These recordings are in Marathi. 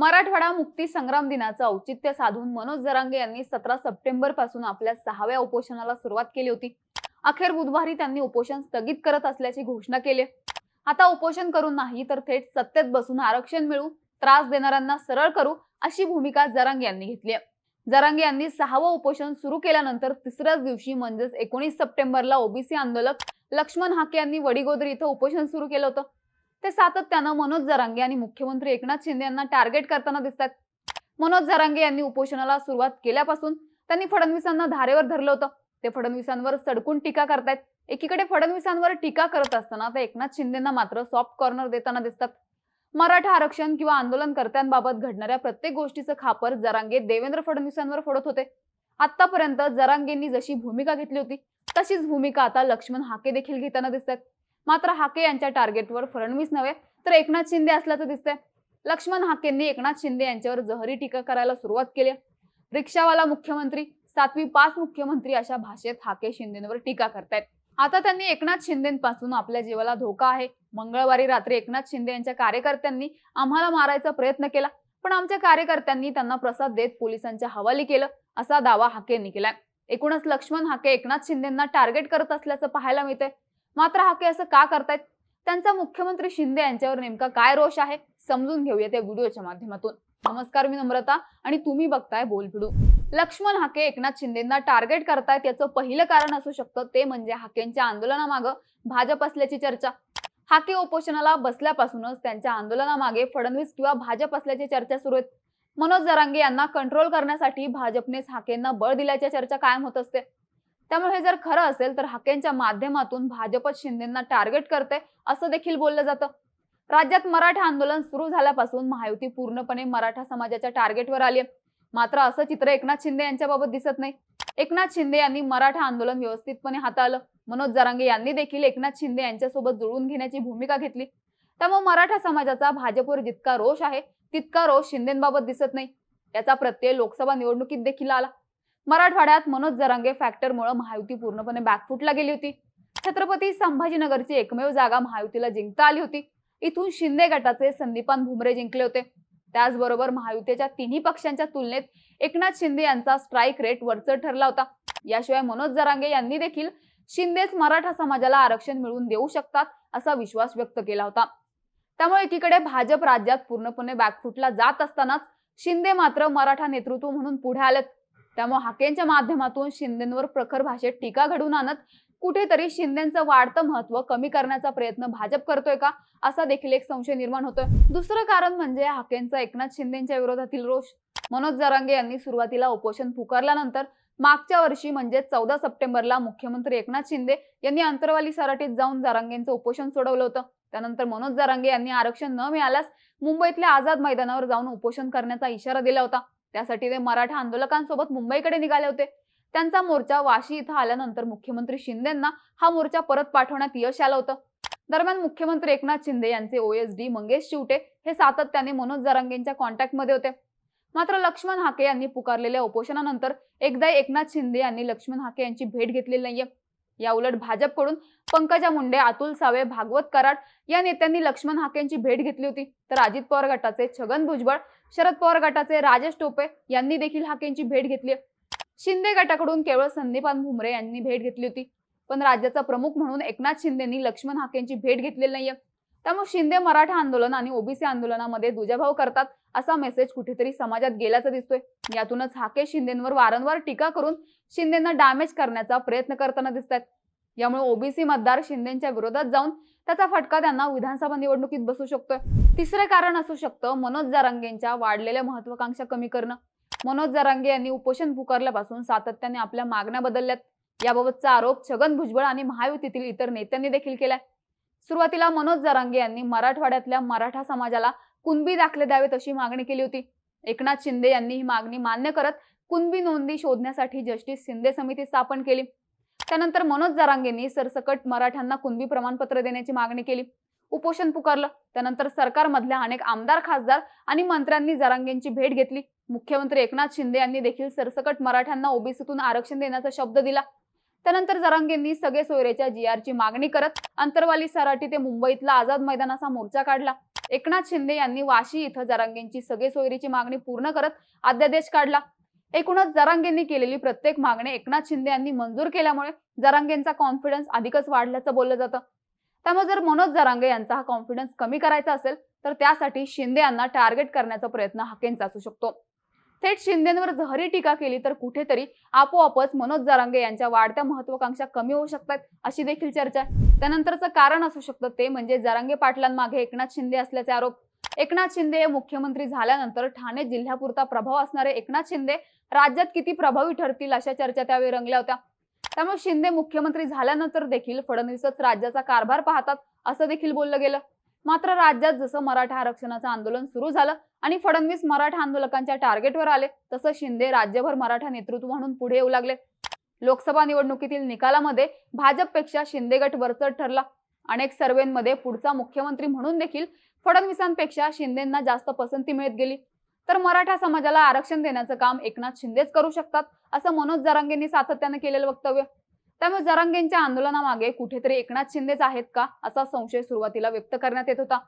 मराठवाडा मुक्ती संग्राम दिनाचं औचित्य साधून मनोज जरांगे यांनी सतरा सप्टेंबरपासून आपल्या सहाव्या उपोषणाला सुरुवात केली होती. अखेर बुधवारी त्यांनी उपोषण स्थगित करत असल्याची घोषणा केली आता उपोषण करून नाही तर थेट सत्तेत बसून आरक्षण मिळू त्रास देणाऱ्यांना सरळ करू अशी भूमिका जरांगे यांनी घेतली आहे. जरांगे यांनी सहावं उपोषण सुरू केल्यानंतर तिसऱ्याच दिवशी म्हणजेच एकोणीस सप्टेंबरला ओबीसी आंदोलक लक्ष्मण हाके यांनी वडिगोदरी इथं उपोषण सुरू केलं होतं. ते सातत्यानं मनोज जरांगे आणि मुख्यमंत्री एकनाथ शिंदे यांना टार्गेट करताना दिसतात मनोज जरांगे यांनी उपोषणाला सुरुवात केल्यापासून त्यांनी फडणवीसांना धारेवर धरलं होतं. ते फडणवीसांवर सडकून टीका करतायत. एकीकडे फडणवीसांवर टीका करत असताना ते एकनाथ शिंदेना मात्र सॉफ्ट कॉर्नर देताना दिसतात. मराठा आरक्षण किंवा आंदोलनकर्त्यांबाबत घडणाऱ्या प्रत्येक गोष्टीचं खापर जरांगे देवेंद्र फडणवीसांवर फोडत होते. आतापर्यंत जरांगेंनी जशी भूमिका घेतली होती तशीच भूमिका आता लक्ष्मण हाके देखील घेताना दिसतात मात्र हाके यांच्या टार्गेटवर फडणवीस नव्हे तर एकनाथ शिंदे असल्याचं दिसतंय. लक्ष्मण हाकेंनी एकनाथ शिंदे यांच्यावर जहरी टीका करायला सुरुवात केली. रिक्षावाला मुख्यमंत्री सातवी पाच मुख्यमंत्री अशा भाषेत हाके शिंदेवर टीका करतायत. आता त्यांनी एकनाथ शिंदेपासून आपल्या जीवाला धोका आहे. मंगळवारी रात्री एकनाथ शिंदे यांच्या कार्यकर्त्यांनी आम्हाला मारायचा प्रयत्न केला पण आमच्या कार्यकर्त्यांनी त्यांना प्रसाद देत पोलिसांच्या हवाली केलं असा दावा हाकेंनी केलाय. एकूणच लक्ष्मण हाके एकनाथ शिंदेना टार्गेट करत असल्याचं पाहायला मिळतंय. मात्र हाके असं का करतायत? त्यांचा मुख्यमंत्री शिंदे यांच्यावर नेमका काय रोष आहे? समजून घेऊया त्या व्हिडिओच्या माध्यमातून. नमस्कार मी नम्रता आणि तुम्ही बघताय बोलभिडू लक्ष्मण हाके एकनाथ शिंदेना टार्गेट करतायत याचं पहिलं कारण असू शकतं ते म्हणजे हाकेंच्या आंदोलनामागं भाजप असल्याची चर्चा. हाके उपोषणाला बसल्यापासूनच त्यांच्या आंदोलनामागे फडणवीस किंवा भाजप असल्याची चर्चा सुरू आहेत. मनोज जरांगे यांना कंट्रोल करण्यासाठी भाजपनेच हाकेंना बळ दिल्याच्या चर्चा कायम होत असते. त्यामुळे हे जर खरं असेल तर हाकेंच्या माध्यमातून भाजपच शिंदेना टार्गेट करते असं देखील बोललं जातं. राज्यात मराठा आंदोलन सुरू झाल्यापासून महायुती पूर्णपणे मराठा समाजाच्या टार्गेटवर आली मात्र असं चित्र एकनाथ शिंदे यांच्याबाबत दिसत नाही. एकनाथ शिंदे यांनी मराठा आंदोलन व्यवस्थितपणे हाताळलं. मनोज जरांगे यांनी देखील एकनाथ शिंदे यांच्यासोबत जुळवून घेण्याची भूमिका घेतली. त्यामुळे मराठा समाजाचा भाजपवर जितका रोष आहे तितका रोष शिंदेबाबत दिसत नाही. याचा प्रत्यय लोकसभा निवडणुकीत देखील आला. मराठवाड्यात मनोज जरांगे फॅक्टरमुळे महायुती पूर्णपणे बॅकफुटला गेली होती. छत्रपती संभाजीनगरची एकमेव जागा महायुतीला जिंकता आली होती. इथून शिंदे गटाचे संदीपान भुमरे जिंकले होते. त्याचबरोबर महायुतीच्या तिन्ही पक्षांच्या तुलनेत एकनाथ शिंदे यांचा स्ट्राईक रेट वरचढ ठरला होता. याशिवाय मनोज जरांगे यांनी देखील शिंदेच मराठा समाजाला आरक्षण मिळवून देऊ शकतात असा विश्वास व्यक्त केला होता. त्यामुळे एकीकडे भाजप राज्यात पूर्णपणे बॅकफुटला जात असतानाच शिंदे मात्र मराठा नेतृत्व म्हणून पुढे आलेत. त्यामुळे हाकेंच्या माध्यमातून शिंदेवर प्रखर भाषेत टीका घडवून आणत कुठेतरी शिंदेचं वाढतं महत्त्व कमी करण्याचा प्रयत्न भाजप करतोय का असा देखील एक संशय निर्माण होतोय. दुसरं कारण म्हणजे हाकेंचा एकनाथ शिंदेच्या विरोधातील रोष. मनोज जरांगे यांनी सुरुवातीला उपोषण पुकारल्यानंतर मागच्या वर्षी म्हणजे चौदा सप्टेंबरला मुख्यमंत्री एकनाथ शिंदे यांनी अंतरवाली सराटीत जाऊन जरांगेंचं उपोषण सोडवलं होतं. त्यानंतर मनोज जरांगे यांनी आरक्षण न मिळाल्यास मुंबईतल्या आझाद मैदानावर जाऊन उपोषण करण्याचा इशारा दिला होता. त्यासाठी ते मराठा आंदोलकांसोबत मुंबईकडे निघाले होते. त्यांचा मोर्चा वाशी इथं आल्यानंतर मुख्यमंत्री शिंदेंना हा मोर्चा परत पाठवण्यात यश आलं होतं. दरम्यान मुख्यमंत्री एकनाथ शिंदे यांचे ओएसडी मंगेश शिवटे हे सातत्याने मनोज जरांगेंच्या कॉन्टॅक्टमध्ये होते. मात्र लक्ष्मण हाके यांनी पुकारलेल्या उपोषणानंतर एकदा एकनाथ शिंदे यांनी लक्ष्मण हाके यांची भेट घेतलेली नाहीये. या उलट भाजपकडून पंकजा मुंडे अतुल सावे भागवत कराड या नेत्यांनी लक्ष्मण हाकेंची भेट घेतली होती. तर अजित पवार गटाचे छगन भुजबळ शरद पवार गटाचे राजेश टोपे यांनी देखील हाकेंची भेट घेतली. शिंदे गटाकडून केवळ संदीपान भुमरे यांनी भेट घेतली होती. पण राज्याचा प्रमुख म्हणून एकनाथ शिंदेनी लक्ष्मण हाकेंची भेट घेतलेली नाहीये. त्यामुळे शिंदे मराठा आंदोलन आणि ओबीसी आंदोलनामध्ये दुजाभाव करतात असा मेसेज कुठेतरी समाजात गेल्याचा दिसतोय. यातूनच हाके शिंदेवर वारंवार टीका करून शिंदेना डॅमेज करण्याचा प्रयत्न करताना दिसत आहेत यामुळे ओबीसी मतदार शिंदेच्या विरोधात जाऊन त्याचा फटका त्यांना विधानसभा निवडणुकीत बसू शकतोय. तिसरं कारण असू शकतं मनोज जरांगेंच्या वाढलेल्या महत्वाकांक्षा कमी करणं. मनोज जरांगे यांनी उपोषण पुकारल्यापासून सातत्याने आपल्या मागण्या बदलल्यात. याबाबतचा आरोप छगन भुजबळ आणि महायुतीतील इतर नेत्यांनी देखील केलाय. सुरुवातीला मनोज जरांगे यांनी मराठवाड्यातल्या मराठा समाजाला कुणबी दाखले द्यावेत अशी मागणी केली होती. एकनाथ शिंदे यांनी ही मागणी मान्य करत कुणबी नोंदी शोधण्यासाठी जस्टिस शिंदे समिती स्थापन केली. त्यानंतर मनोज जरांगेंनी सरसकट मराठ्यांना कुणबी प्रमाणपत्र देण्याची मागणी केली. उपोषण पुकारलं. त्यानंतर सरकारमधल्या अनेक आमदार खासदार आणि मंत्र्यांनी जरांगेंची भेट घेतली. मुख्यमंत्री एकनाथ शिंदे यांनी देखील सरसकट मराठ्यांना ओबीसीतून आरक्षण देण्याचा शब्द दिला. त्यानंतर जरांगेंनी सगळे सोयरेच्या जी ची मागणी करत अंतरवाली सराटी ते मुंबईतला आझाद मैदानाचा मोर्चा काढला. एकनाथ शिंदे यांनी वाशी इथं जरांगेंची सगळे सोयरीची मागणी पूर्ण करत अध्यादेश काढला. एकूणच जरांगेंनी केलेली प्रत्येक मागणी एकनाथ शिंदे यांनी मंजूर केल्यामुळे जरांगेंचा कॉन्फिडन्स अधिकच वाढल्याचं बोललं जातं. त्यामुळे जर मनोज जरांगे यांचा हा कॉन्फिडन्स कमी करायचा असेल तर त्यासाठी शिंदे यांना टार्गेट करण्याचा प्रयत्न हाकेंचा असू शकतो. थेट शिंदेवर जहरी टीका केली तर कुठेतरी आपोआपच मनोज जरांगे यांच्या वाढत्या महत्वाकांक्षा कमी होऊ शकतात अशी देखील चर्चा आहे. त्यानंतरचं कारण असू शकतं ते म्हणजे जरांगे पाटलांमागे एकनाथ शिंदे असल्याचे आरोप एकनाथ शिंदे मुख्यमंत्री झाल्यानंतर ठाणे जिल्ह्यापुरता प्रभाव असणारे एकनाथ शिंदे राज्यात किती प्रभावी ठरतील अशा चर्चा त्यावेळी रंगल्या होत्या. त्यामुळे शिंदे मुख्यमंत्री झाल्यानंतर देखील फडणवीसच राज्याचा कारभार पाहतात असं देखील बोललं गेलं. मात्र राज्यात जसं मराठा आरक्षणाचं आंदोलन सुरू झालं आणि फडणवीस मराठा आंदोलकांच्या टार्गेटवर आले तसं शिंदे राज्यभर मराठा नेतृत्व म्हणून पुढे येऊ लागले. लोकसभा निवडणुकीतील निकालामध्ये भाजपपेक्षा शिंदे गट वरचढ ठरला. अनेक सर्वेमध्ये पुढचा मुख्यमंत्री म्हणून देखील फडणवीसांपेक्षा शिंदेंना जास्त पसंती मिळत गेली. तर मराठा समाजाला आरक्षण देण्याचं काम एकनाथ शिंदेच करू शकतात असं मनोज जरांगेंनी सातत्यानं केलेलं वक्तव्य. त्यामुळे जरांगेंच्या आंदोलनामागे कुठेतरी एकनाथ शिंदेच आहेत का असा संशय सुरुवातीला व्यक्त करण्यात येत होता.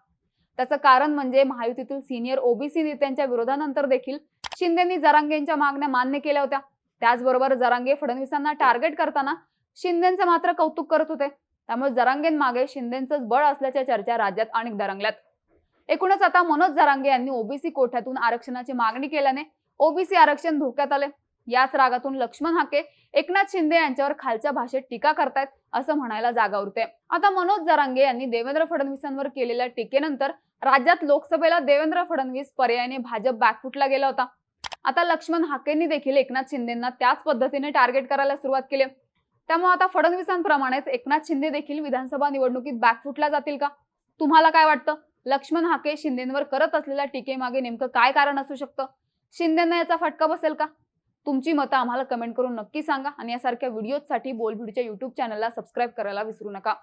त्याचं कारण म्हणजे महायुतीतील सिनियर ओबीसी नेत्यांच्या विरोधानंतर देखील शिंदेनी जरांगेंच्या मागण्या मान्य केल्या होत्या. त्याचबरोबर जरांगे फडणवीसांना टार्गेट करताना शिंदेचं मात्र कौतुक करत होते. त्यामुळे जरांगेंमागे शिंदेचंच बळ असल्याच्या चर्चा राज्यात अनेकदा रंगल्यात एकूणच आता मनोज जरांगे यांनी ओबीसी कोठ्यातून आरक्षणाची मागणी केल्याने ओबीसी आरक्षण धोक्यात आले याच रागातून लक्ष्मण हाके एकनाथ शिंदे यांच्यावर खालच्या भाषेत टीका करतायत असं म्हणायला जागा उरते. आता मनोज जरांगे यांनी देवेंद्र फडणवीसांवर केलेल्या टीकेनंतर राज्यात लोकसभेला देवेंद्र फडणवीस पर्यायाने भाजप बॅकफुटला गेला होता. आता लक्ष्मण हाकेंनी देखील एकनाथ शिंदेना त्याच पद्धतीने टार्गेट करायला सुरुवात केली. त्यामुळे आता फडणवीसांप्रमाणेच एकनाथ शिंदे देखील विधानसभा निवडणुकीत बॅकफुटला जातील का? तुम्हाला काय वाटतं? लक्ष्मण हाके शिंदेवर करत असलेल्या टीकेमागे नेमकं काय कारण असू शकतं? शिंदेना याचा फटका बसेल का? तुमची मतं आम्हाला कमेंट करून नक्की सांगा आणि यासारख्या व्हिडिओजसाठी बोलभिडीच्या युट्यूब चॅनलला सबस्क्राईब करायला विसरू नका.